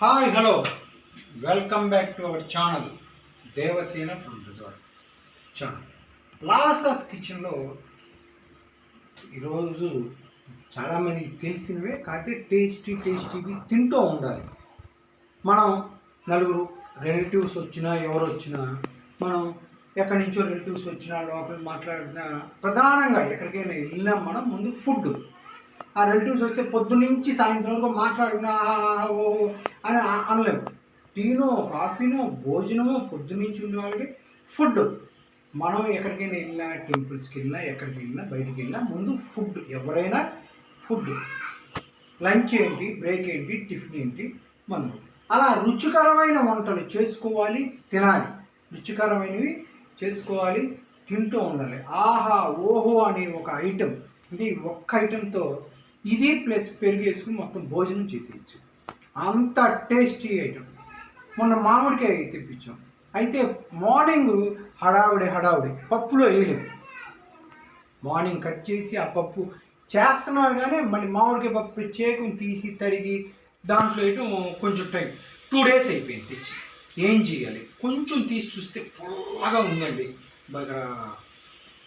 Hi hello welcome back to our channel Devasena from resort channel లాలసాస్ కిచెన్లో ఈరోజు చాలామంది తెలిసినవే కాకపోతే టేస్టీ టేస్టీవి తింటూ ఉండాలి. మనం నలుగురు రిలేటివ్స్ వచ్చినా ఎవరు వచ్చినా మనం ఎక్కడి నుంచో రిలేటివ్స్ వచ్చినా లోపల మాట్లాడినా ప్రధానంగా ఎక్కడికైనా వెళ్ళినా మనం ముందు ఫుడ్ ఆ రిలేటివ్స్ వస్తే పొద్దునుంచి సాయంత్రం వరకు మాట్లాడుకున్నా అని అనలేము. టీనో కాఫీనో భోజనమో పొద్దునుంచి ఉండే వాళ్ళకి ఫుడ్. మనం ఎక్కడికైనా వెళ్ళినా టెంపుల్స్కి వెళ్ళినా ఎక్కడికి వెళ్ళినా బయటికి వెళ్ళినా ముందు ఫుడ్. ఎవరైనా ఫుడ్. లంచ్ ఏంటి బ్రేక్ ఏంటి టిఫిన్ ఏంటి మనం అలా రుచికరమైన వంటలు చేసుకోవాలి తినాలి. రుచికరమైనవి చేసుకోవాలి తింటూ ఉండాలి. ఆహా ఓహో అనే ఒక ఐటెం అంటే ఒక్క ఐటెంతో ఇది ప్లస్ పెరుగు వేసుకుని మొత్తం భోజనం చేసేయచ్చు. అంత టేస్టీ ఐటమ్. మొన్న మామిడికాయ తెప్పించాం. అయితే మార్నింగ్ హడావుడి హడావుడి పప్పులో వేయలేము మార్నింగ్ కట్ చేసి ఆ పప్పు చేస్తున్నారు కానీ మళ్ళీ మామిడికాయ పప్పు చేకుని తీసి తరిగి దాంట్లో వేయటం కొంచెం టైం టూ డేస్ అయిపోయింది తెచ్చి. ఏం చేయాలి? కొంచెం తీసి చూస్తే పొల్లగా ఉందండి. బాగా ఇక్కడ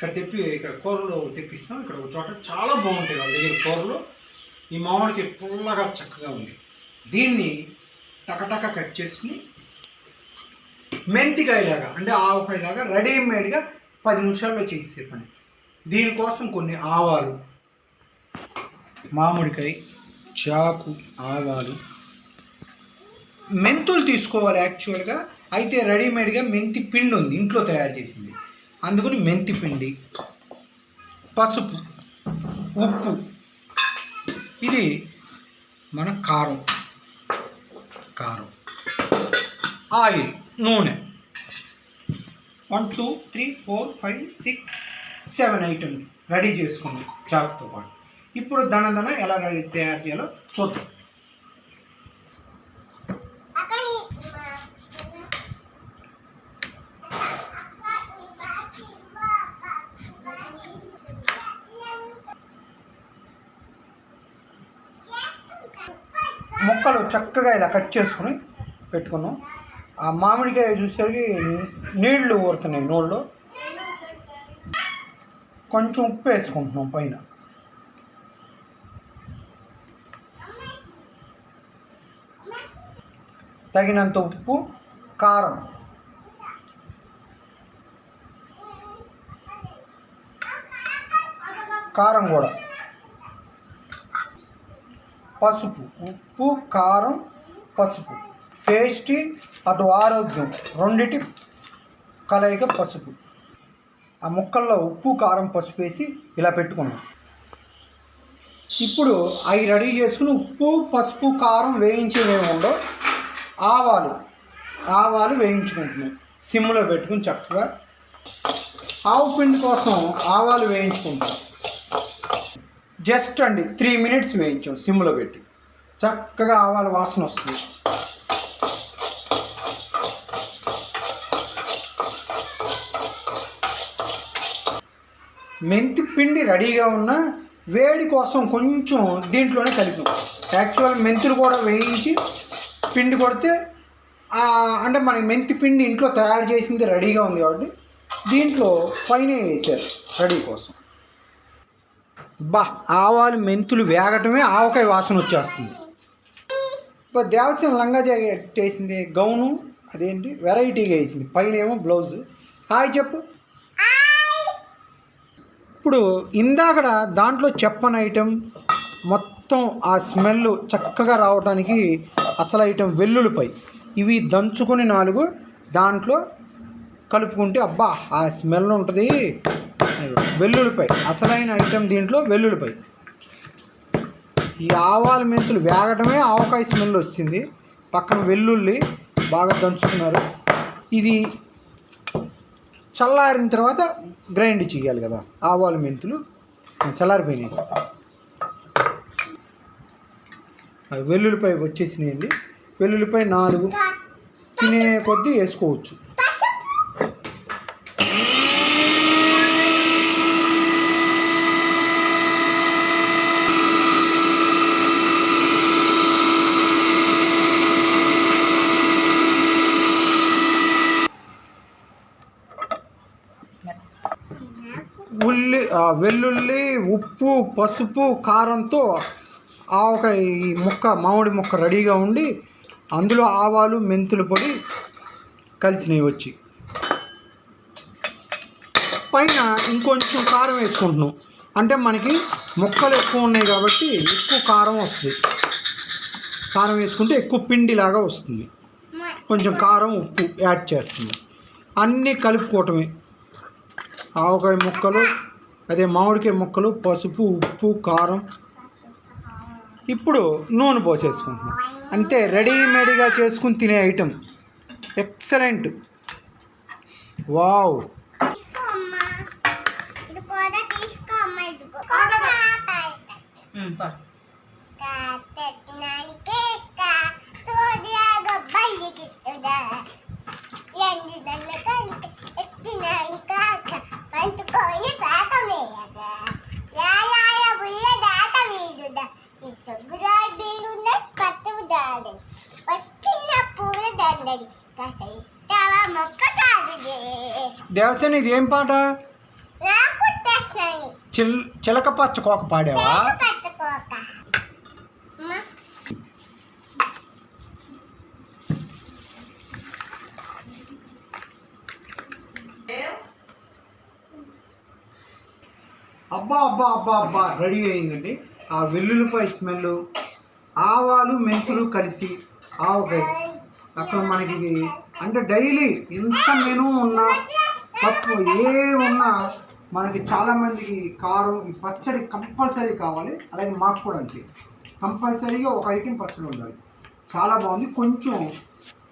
ఇక్కడ తెప్పి ఇక్కడ కూరలు తెప్పిస్తాం. ఇక్కడ ఒక చోట చాలా బాగుంటాయి వాళ్ళ దగ్గర కూరలు. ఈ మామిడికాయ పుల్లగా చక్కగా ఉంది. దీన్ని టకటక కట్ చేసుకుని మెంతికాయలాగా అంటే ఆవకాయలాగా రెడీమేడ్గా పది నిమిషాల్లో చేసే పని. దీనికోసం కొన్ని ఆవాలు. మామిడికాయ చాకు ఆవాలు. మెంతులు తీసుకోవాలి యాక్చువల్గా. అయితే రెడీమేడ్గా మెంతి పిండి ఉంది ఇంట్లో తయారు చేసింది. అందుకని మెంతి పిండి పసుపు ఉప్పు. ఇది మన కారం. కారం. ఆయిల్ నూనె. One two three four five six seven item ready చేసుకుంది చాకుతో పాటు ఇప్పుడు దన దన ఎలా రెడీ తయారు చేయాలో చూద్దాం. ముక్కలు చక్కగా ఇలా కట్ చేసుకుని పెట్టుకున్నాం. ఆ మామిడికాయ చూసేసరికి నీళ్ళు ఊరుతున్నాయి నోళ్ళు. కొంచెం ఉప్పు వేసుకుంటున్నాం పైన. తగినంత ఉప్పు కారం. కారం కూడా. పసుపు ఉప్పు కారం పసుపు. టేస్టీ అటు ఆరోగ్యం. రెండిటి కలయిక పసుపు. ఆ ముక్కల్లో ఉప్పు కారం పసుపు వేసి ఇలా పెట్టుకున్నాం. ఇప్పుడు అవి రెడీ చేసుకుని ఉప్పు పసుపు కారం వేయించేవి ఆవాలు. ఆవాలు వేయించుకుంటున్నాం. సిమ్లో పెట్టుకుని చక్కగా ఆవు పిండి కోసం ఆవాలు వేయించుకుంటాం జస్ట్ అండి త్రీ మినిట్స్ వేయించాం సిమ్లో పెట్టి. చక్కగా ఆవాల వాసన వస్తుంది. మెంతి పిండి రెడీగా ఉన్న వేడి కోసం కొంచెం దీంట్లోనే కలిపి యాక్చువల్ మెంతులు కూడా వేయించి పిండి కొడితే అంటే మనకి మెంతి పిండి ఇంట్లో తయారు చేసింది రెడీగా ఉంది కాబట్టి దీంట్లో పైన వేసారు రెడీ కోసం. బా ఆవాలు మెంతులు వేగటమే ఆవకాయ వాసన వచ్చేస్తుంది. ఇప్పుడు దేవతన లంగా జాకెట్ వేసింది గౌను అదేంటి? వెరైటీగా వేసింది. పైన ఏమో బ్లౌజ్. హాయ్ చెప్పు. ఇప్పుడు ఇందాకడ దాంట్లో చెప్పని ఐటెం మొత్తం ఆ స్మెల్ చక్కగా రావడానికి అసలు ఐటెం వెల్లుల్లిపై ఇవి దంచుకొని నాలుగు దాంట్లో కలుపుకుంటే అబ్బా ఆ స్మెల్ ఉంటుంది. వెల్లుల్లిపై అసలైన ఐటెం దీంట్లో వెల్లుల్లిపై ఈ ఆవాల మెంతులు వేగటమే ఆవకాయ స్మెల్ వచ్చింది. పక్కన వెల్లుల్లి బాగా దంచుకున్నారు ఇది చల్లారిన తర్వాత గ్రైండ్ చేయాలి కదా. ఆవాల మెంతులు చల్లారిపోయినాయి. అవి వచ్చేసినాయండి. వెల్లుల్లిపై నాలుగు. తినే కొద్దీ వేసుకోవచ్చు ఆ, వెల్లుల్లి ఉప్పు పసుపు కారంతో ఆ ఒక ఈ ముక్క మామిడి ముక్క రెడీగా ఉండి అందులో ఆవాలు మెంతుల పొడి కలిసినవి వచ్చి. పైన ఇంకొంచెం కారం వేసుకుంటున్నాం. అంటే మనకి ముక్కలు ఎక్కువ ఉన్నాయి కాబట్టి ఎక్కువ కారం వస్తుంది. కారం వేసుకుంటే ఎక్కువ పిండిలాగా వస్తుంది. కొంచెం కారం ఉప్పు యాడ్ చేస్తుంది అన్నీ కలుపుకోవటమే. ఆవకాయ ముక్కలు అదే మామిడికాయ ముక్కలు పసుపు ఉప్పు కారం. ఇప్పుడు నూనె పోసేసుకుంటున్నాం. అంతే రెడీమేడ్గా చేసుకుని తినే ఐటెం. ఎక్సలెంట్. వావ్. తీసుకో దేవసేన ఇది ఏం పాట? చిల్ చిలక పచ్చ కోక పాడావా? అబ్బా అబ్బా అబ్బా అబ్బా రెడీ అయిందండి. ఆ వెల్లుల్లిపాయ స్మెల్ ఆవాలు మెంతులు కలిసి ఆవకాయ అసలు మనకి ఇది అంటే డైలీ ఎంత మెనూ ఉన్నా పప్పు ఏ ఉన్నా మనకి చాలామందికి కారం ఈ పచ్చడి కంపల్సరీ కావాలి. అలాగే మార్చుకోవడానికి. కూడా అంతే కంపల్సరీగా ఒక ఐటెం పచ్చడి ఉండాలి. చాలా బాగుంది. కొంచెం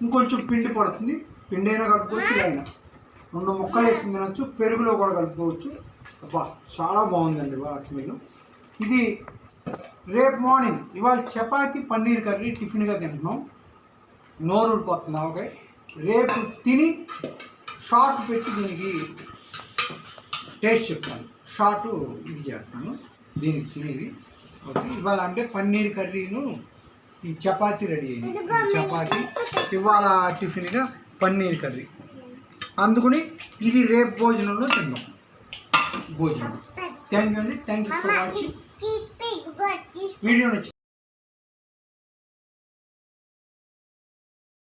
ఇంకొంచెం పిండి పడుతుంది. పిండి అయినా కలుపుకోవచ్చు అయినా రెండు ముక్కలు వేసుకుని తినొచ్చు పెరుగులో కూడా కలుపుకోవచ్చు. అబ్బా చాలా బాగుందండి బా స్మెల్. ఇది రేపు మార్నింగ్ ఇవాళ చపాతి పన్నీర్ కర్రీ టిఫిన్గా తింటున్నాం. నోరు ఊరిపోతుంది ఓకే? రేపు తిని షార్ట్ పెట్టి దీనికి టేస్ట్ చెప్తాను. షార్ట్ ఇది చేస్తాను దీనికి తినేది. ఓకే? ఇవాళ అంటే పన్నీర్ కర్రీను ఈ చపాతి రెడీ అయింది. చపాతి ఇవాళ టిఫిన్గా పన్నీర్ కర్రీ. అందుకుని ఇది రేపు భోజనంలో తిన్నాం భోజనం. థ్యాంక్ యూ అండి. Thank you for watching. Video నచ్చింది